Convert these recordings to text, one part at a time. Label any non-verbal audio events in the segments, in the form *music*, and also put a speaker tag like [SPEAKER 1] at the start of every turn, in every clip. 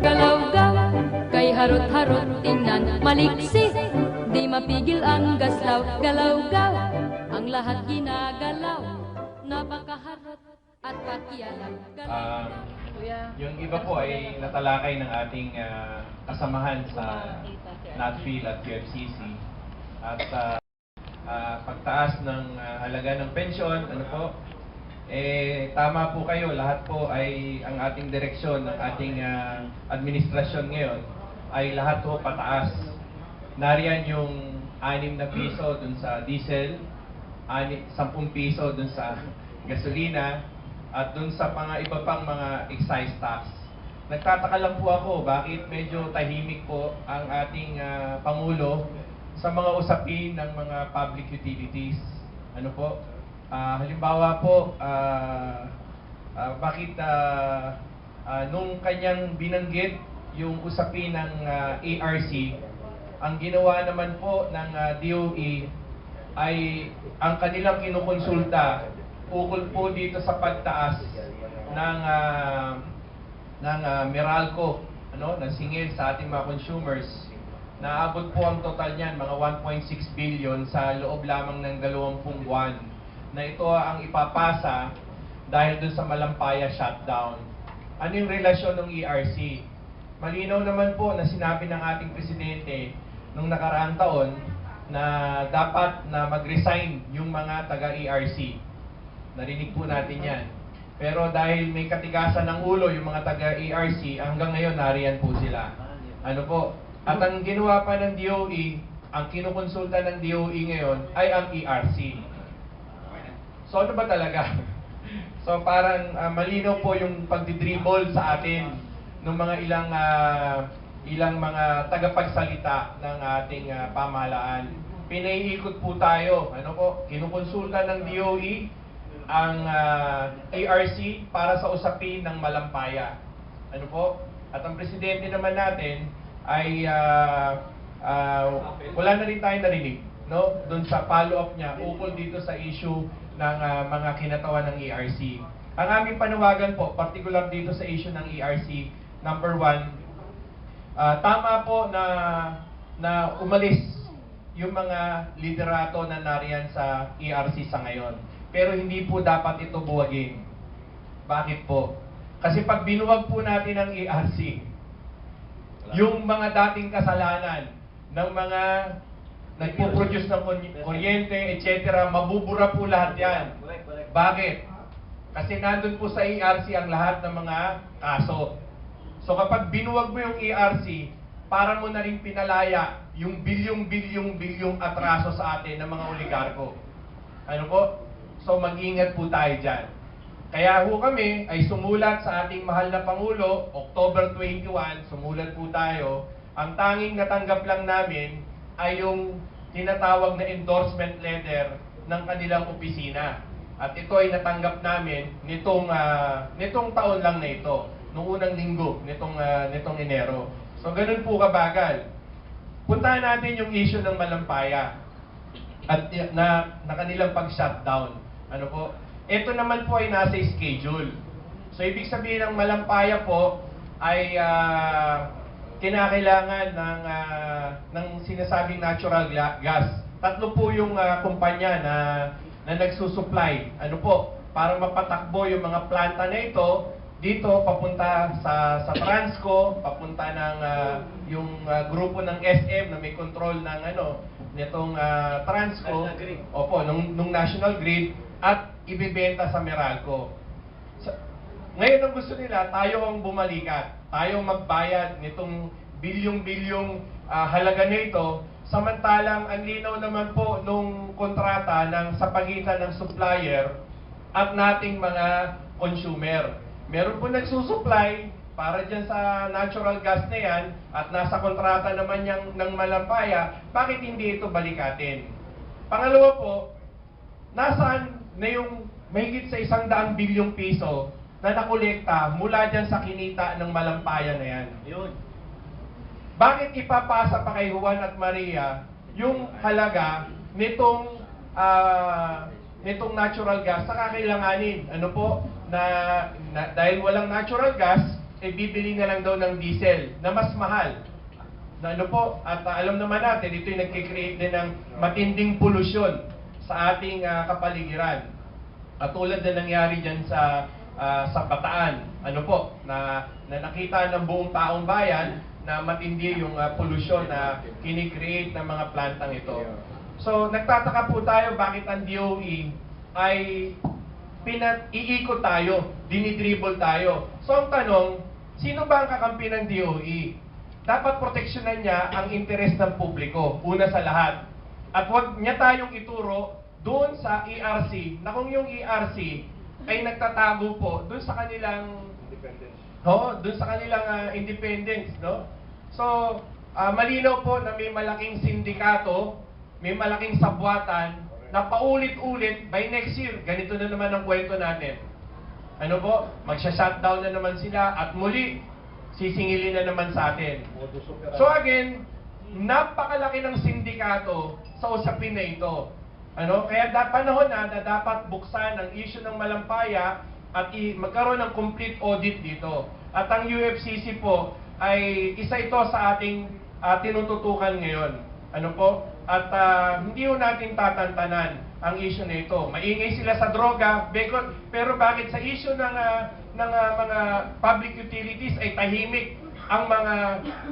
[SPEAKER 1] Galaw-gaw, kay harot-harot tingnan. Maliksi, di mapigil ang gaslaw. Galaw-gaw, ang lahat ginagalaw. Napakaharot at pakialam.
[SPEAKER 2] Ah, yung iba po ay natalakay ng ating ah, kasamahan sa NATFIL at QFCC. At ah, ah, pagtaas ng ah, halaga ng pensyon, ano po, eh tama po kayo, lahat po ay ang ating direksyon ng ating ah, administrasyon ngayon ay lahat po pataas. Nariyan yung 6 na piso dun sa diesel, ani, 10 piso dun sa *laughs* gasolina, at dun sa mga iba pang mga excise tax. Nagtataka lang po ako bakit medyo tahimik po ang ating ah, Pangulo sa mga usapin ng mga public utilities. Ano po? Ah, halimbawa po, ah, ah, bakit ah, ah, nung kanyang binanggit yung usapin ng ah, ARC, ang ginawa naman po ng ah, DOE ay ang kanilang kinukonsulta ukol po dito sa pagtaas ng ah, ng ah, Meralco, ano, ng singil sa ating mga consumers. Naabot po ang total niyan, mga 1.6 billion sa loob lamang ng 20 buwan na ito ang ipapasa dahil dun sa Malampaya shutdown. Ano yung relasyon ng ERC? Malinaw naman po na sinabi ng ating presidente nung nakaraang taon na dapat na mag-resign yung mga taga-ERC. Narinig po natin yan. Pero dahil may katigasan ng ulo yung mga taga-ERC, hanggang ngayon nariyan po sila. Ano po? At ang ginawa pa ng DOE, ang kinukonsulta ng DOE ngayon ay ang ERC. So ano ba talaga? *laughs* so parang ah, malinaw po yung pagdidribble sa atin ng mga ilang ah, ilang mga tagapagsalita ng ating ah, pamahalaan. Pinaiikot po tayo, ano po, kinukonsulta ng DOE ang ah, ARC para sa usapin ng malampaya. Ano po? At ang presidente naman natin ay ah, ah, wala na rin tayo narinig no doon sa follow-up niya ukol dito sa issue ng ah, mga kinatawan ng ERC. Ang aming panawagan po, particular dito sa issue ng ERC, number one, ah, tama po na na umalis yung mga liderato na nariyan sa ERC sa ngayon. Pero hindi po dapat ito buwagin. Bakit po? Kasi pag binuwag po natin ang ERC, yung mga dating kasalanan ng mga nagpo-produce ng kuryente, etc., mabubura po lahat yan. Bakit? Kasi nandun po sa ERC ang lahat ng mga kaso. So kapag binuwag mo yung ERC, para mo na rin pinalaya yung bilyong-bilyong-bilyong atraso sa atin ng mga oligarko. Ano po? So mag-ingat po tayo dyan. Kaya ho kami ay sumulat sa ating mahal na Pangulo, October 21, sumulat po tayo. Ang tanging natanggap lang namin ay yung tinatawag na endorsement letter ng kanilang opisina. At ito ay natanggap namin nitong ah, nitong taon lang na ito, noong unang linggo nitong ah, nitong Enero. So ganun po kabagal. Puntahan natin yung issue ng Malampaya at na, na kanilang pag-shutdown. Ano po? Ito naman po ay nasa schedule. So ibig sabihin ng Malampaya po ay ah, kinakailangan ng ah, ng sinasabing natural gas. Tatlo po yung ah, kumpanya na na nagsusupply. Ano po? Para mapatakbo yung mga planta na ito dito papunta sa sa Transco, papunta ng ah, yung ah, grupo ng SM na may control ng ano nitong ah, Transco. Opo, nung, nung National Grid at ibibenta sa Meralco. Sa- ngayon ang gusto nila, tayo ang bumalikat. Tayo magbayad nitong bilyong-bilyong ah, halaga nito. Samantalang ang linaw naman po nung kontrata ng sa pagitan ng supplier at nating mga consumer. Meron po nagsusupply para dyan sa natural gas na yan at nasa kontrata naman yang ng Malampaya, bakit hindi ito balikatin? Pangalawa po, nasaan na yung mahigit sa isang daang bilyong piso na nakolekta mula dyan sa kinita ng Malampaya na yan?
[SPEAKER 3] Yun.
[SPEAKER 2] Bakit ipapasa pa kay Juan at Maria yung halaga nitong ah, nitong natural gas sa kakailanganin. Ano po, na, na dahil walang natural gas, eh bibili na lang daw ng diesel na mas mahal. Na ano po, at ah, alam naman natin, ito yung nagkikreate din ng matinding polusyon sa ating ah, kapaligiran. At tulad na nangyari dyan sa ah, sa Bataan, ano po, na, na nakita ng buong taong bayan na matindi yung ah, polusyon na kinikreate ng mga plantang ito. So, nagtataka po tayo bakit ang DOE ay pinat iikot tayo, dinidribble tayo. So, ang tanong, sino ba ang kakampi ng DOE? Dapat proteksyonan niya ang interes ng publiko, una sa lahat. At wag niya tayong ituro doon sa ERC, na kung yung ERC ay nagtatago po doon sa kanilang Oo, doon sa kanilang ah, independence, no? So, ah, malinaw po na may malaking sindikato, may malaking sabwatan, na paulit-ulit, by next year, ganito na naman ang kwento natin. Ano po? Magsha-shutdown na naman sila at muli, sisingilin na naman sa atin. So again, napakalaki ng sindikato sa usapin na ito. Ano? Kaya da, panahon na na dapat buksan ang issue ng malampaya at i- magkaroon ng complete audit dito. At ang UFCC po ay isa ito sa ating ah, tinututukan ngayon. Ano po? At ah, hindi ho natin tatantanan ang issue na ito. Maingay sila sa droga, beko- pero bakit sa issue ng, ah, ng ah, mga public utilities ay tahimik ang mga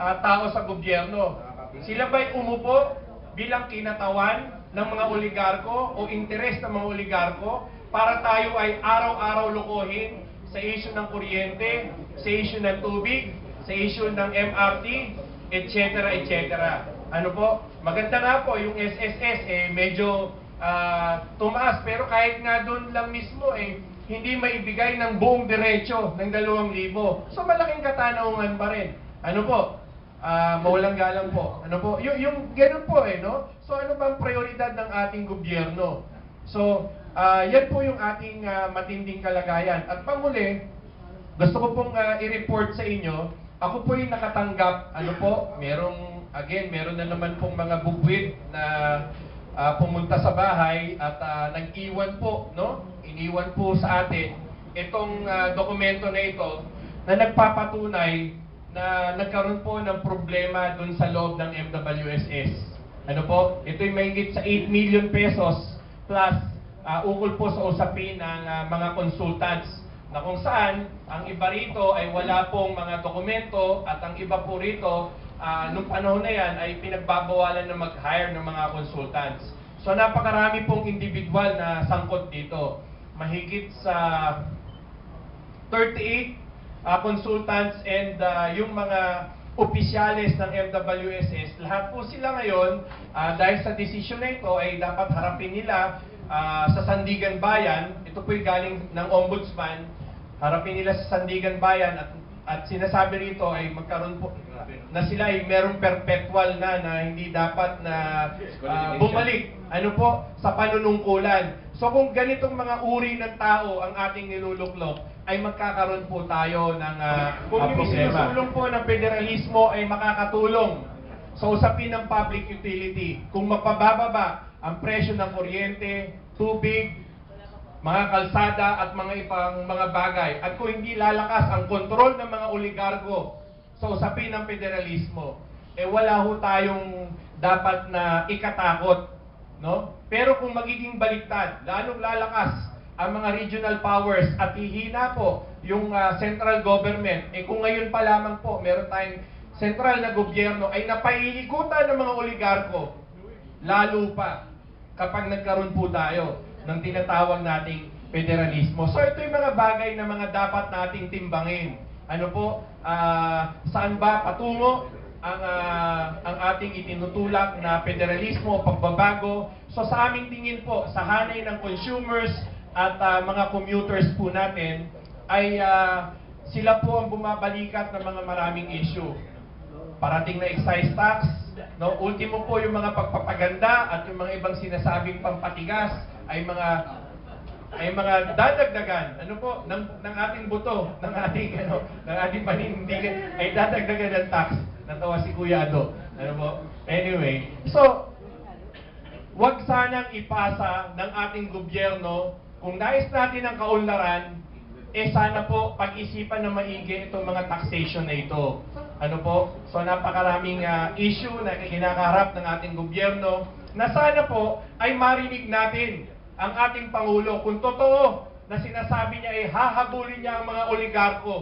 [SPEAKER 2] ah, tao sa gobyerno? Sila ba'y umupo bilang kinatawan ng mga oligarko o interes ng mga oligarko para tayo ay araw-araw lokohin sa issue ng kuryente, sa issue ng tubig, sa issue ng MRT, etc. etc. Ano po? Maganda nga po yung SSS eh medyo ah, tumaas pero kahit nga doon lang mismo eh hindi maibigay ng buong diretso ng 2,000. So malaking katanungan pa rin. Ano po? Ah, mawalang galang po. Ano po? Yung, yung ganun po eh, no? So ano bang prioridad ng ating gobyerno? So, ah, yan po yung ating ah, matinding kalagayan. At panguli, gusto ko pong ah, i-report sa inyo, ako po yung nakatanggap, ano po, merong, again, meron na naman pong mga bugwit na ah, pumunta sa bahay at ah, nag-iwan po, no? Iniwan po sa atin itong ah, dokumento na ito na nagpapatunay na nagkaroon po ng problema dun sa loob ng MWSS. Ano po? Ito'y mahigit sa 8 million pesos plus ah, ukol po sa usapin ng ah, mga consultants na kung saan ang iba rito ay wala pong mga dokumento at ang iba po rito ah, nung panahon na yan ay pinagbabawalan na mag-hire ng mga consultants. So napakarami pong individual na sangkot dito. Mahigit sa 38 uh, consultants and uh, yung mga opisyales ng MWSS, lahat po sila ngayon, uh, dahil sa desisyon na ito, ay dapat harapin nila uh, sa Sandigan Bayan. Ito po'y galing ng Ombudsman. Harapin nila sa Sandigan Bayan at, at sinasabi rito ay magkaroon po na sila ay merong perpetual na na hindi dapat na uh, bumalik ano po sa panunungkulan. So kung ganitong mga uri ng tao ang ating niluluklok, ay magkakaroon po tayo ng uh, kung yung sinusulong po ng federalismo ay makakatulong sa usapin ng public utility. Kung mapabababa ang presyo ng kuryente, tubig, mga kalsada at mga ibang mga bagay. At kung hindi lalakas ang kontrol ng mga oligarko sa usapin ng federalismo, eh wala ho tayong dapat na ikatakot. No? Pero kung magiging baliktad, lalong lalakas ang mga regional powers at hihina po yung ah, central government, eh kung ngayon pa lamang po meron tayong central na gobyerno ay napailikutan ng mga oligarko, lalo pa kapag nagkaroon po tayo ng tinatawag nating federalismo. So ito yung mga bagay na mga dapat nating timbangin. Ano po, ah, saan ba patungo ang ah, ang ating itinutulak na federalismo, pagbabago. So sa aming tingin po, sa hanay ng consumers at ah, mga commuters po natin, ay ah, sila po ang bumabalikat ng mga maraming issue. Parating na excise tax, no? Ultimo po yung mga pagpapaganda at yung mga ibang sinasabing pampatigas ay mga ay mga dadagdagan. Ano po? Ng ng ating buto ng ating ano ng ating panindigan ay dadagdagan ng tax. Natawa si Kuya Ado. Ano po? Anyway so wag sanang ipasa ng ating gobyerno kung nais natin ang kaunlaran, eh sana po pag-isipan na maigi itong mga taxation na ito. Ano po? So napakaraming ah, issue na kinakaharap ng ating gobyerno na sana po ay marinig natin ang ating Pangulo kung totoo na sinasabi niya ay hahabulin niya ang mga oligarko.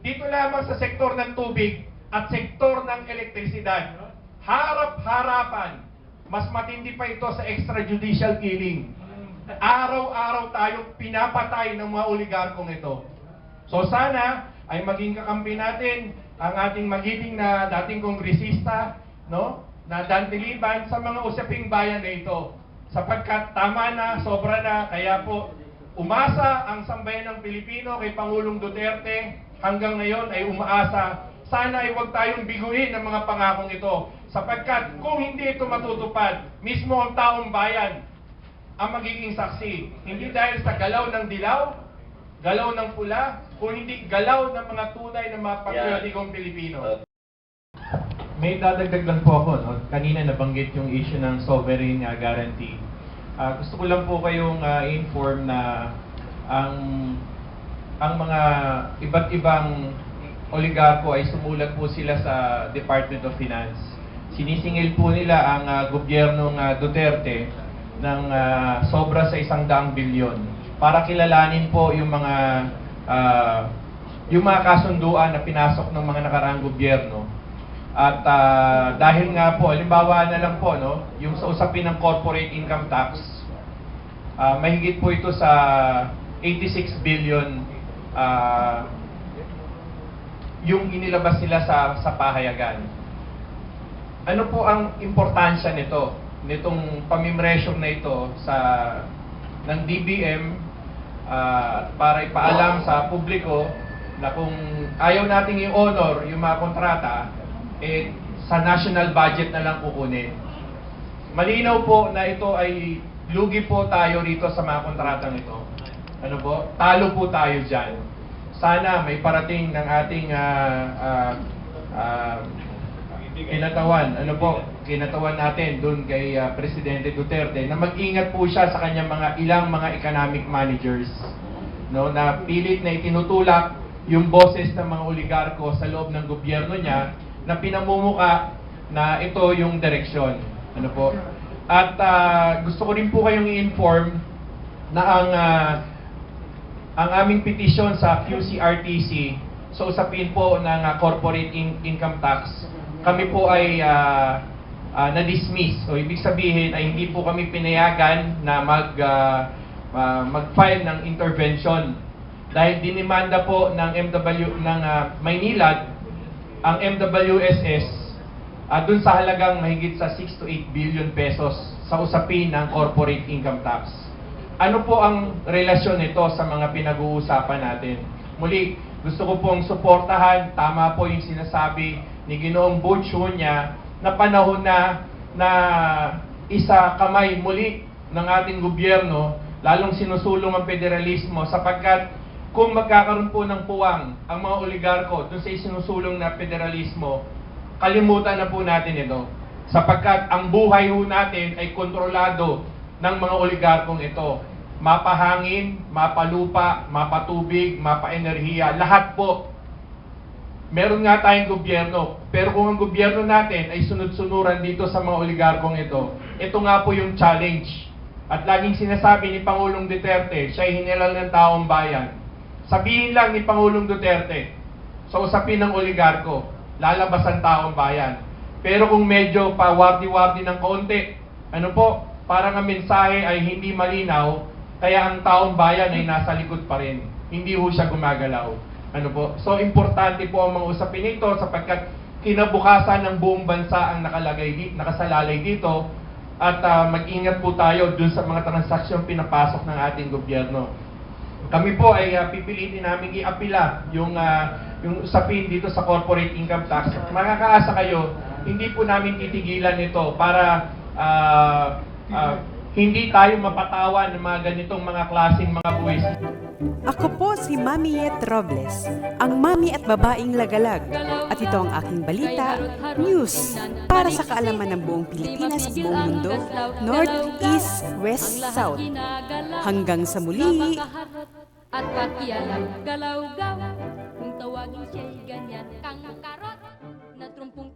[SPEAKER 2] Dito lamang sa sektor ng tubig at sektor ng elektrisidad. Harap-harapan. Mas matindi pa ito sa extrajudicial killing. Araw-araw tayong pinapatay ng mga oligarkong ito. So sana ay maging kakampi natin ang ating magiting na dating kongresista, no? Na Dante Liban sa mga usaping bayan na ito. Sapagkat tama na, sobra na, kaya po umasa ang sambayan ng Pilipino kay Pangulong Duterte hanggang ngayon ay umaasa. Sana ay huwag tayong biguin ng mga pangakong ito. Sapagkat kung hindi ito matutupad, mismo ang taong bayan ang magiging saksi. Hindi dahil sa galaw ng dilaw, galaw ng pula, kung hindi galaw ng mga tunay na mga patriotikong Pilipino. May dadagdag lang po ako. No? Kanina nabanggit yung issue ng sovereign uh, guarantee. Ah, gusto ko lang po kayong ah, inform na ang ang mga iba't ibang oligarko ay sumulat po sila sa Department of Finance. Sinisingil po nila ang ah, gobyernong ah, Duterte ng ah, sobra sa isang daang bilyon. Para kilalanin po yung mga ah, yung mga kasunduan na pinasok ng mga nakaraang gobyerno. At ah, dahil nga po, halimbawa na lang po, no, yung sa usapin ng corporate income tax, ah, mahigit po ito sa 86 billion ah, yung inilabas nila sa, sa pahayagan. Ano po ang importansya nito, nitong pamimresyon na ito sa ng DBM ah, para ipaalam sa publiko na kung ayaw nating i-honor yung mga kontrata, eh, sa national budget na lang kukunin. Malinaw po na ito ay lugi po tayo rito sa mga kontratang ito. Ano po? Talo po tayo dyan. Sana may parating ng ating ah, ah, ah, kinatawan, ano po, kinatawan natin doon kay ah, Presidente Duterte na mag-ingat po siya sa kanyang mga ilang mga economic managers no na pilit na itinutulak yung boses ng mga oligarko sa loob ng gobyerno niya na pinamumuka na ito yung direksyon. Ano po? At ah, gusto ko rin po kayong i-inform na ang ah, ang aming petisyon sa QCRTC sa usapin po ng ah, corporate in- income tax, kami po ay ah, ah, na-dismiss. O ibig sabihin ay hindi po kami pinayagan na mag ah, ah, mag-file ng intervention dahil dinimanda po ng MW ng ah, Maynilad ang MWSS ah, dun sa halagang mahigit sa 6 to 8 billion pesos sa usapin ng corporate income tax. Ano po ang relasyon nito sa mga pinag-uusapan natin? Muli, gusto ko pong suportahan, tama po yung sinasabi ni Ginoong Butch niya na panahon na na isa kamay muli ng ating gobyerno, lalong sinusulong ang federalismo sapagkat kung magkakaroon po ng puwang ang mga oligarko dun sa isinusulong na federalismo, kalimutan na po natin ito. Sapagkat ang buhay ho natin ay kontrolado ng mga oligarkong ito. Mapahangin, mapalupa, mapatubig, mapaenerhiya, lahat po. Meron nga tayong gobyerno, pero kung ang gobyerno natin ay sunod-sunuran dito sa mga oligarkong ito, ito nga po yung challenge. At laging sinasabi ni Pangulong Duterte, siya ay hinilal ng taong bayan. Sabihin lang ni Pangulong Duterte, sa usapin ng oligarko, lalabas ang taong bayan. Pero kung medyo pawardi-wardi ng kaunti, ano po, parang ang mensahe ay hindi malinaw, kaya ang taong bayan ay nasa likod pa rin. Hindi ho siya gumagalaw. Ano po? So, importante po ang mga usapin nito sapagkat kinabukasan ng buong bansa ang nakalagay di, nakasalalay dito at ah, mag-ingat po tayo dun sa mga transaksyon pinapasok ng ating gobyerno. Kami po ay ah, pipilitin namin i-apila yung ah, yung usapin dito sa corporate income tax. Makakaasa kayo, hindi po namin titigilan ito para ah, ah, hindi tayo mapatawan ng mga ganitong mga klaseng mga buwis.
[SPEAKER 3] Ako po si Mami Yet Robles, ang mami at babaeng lagalag. At ito ang aking balita, news, para sa kaalaman ng buong Pilipinas at buong mundo, North, East, West, South. Hanggang sa muli,
[SPEAKER 1] At pakialam, galaw-gaw Kung tawagin siya'y ganyan Kang karot Na trumpong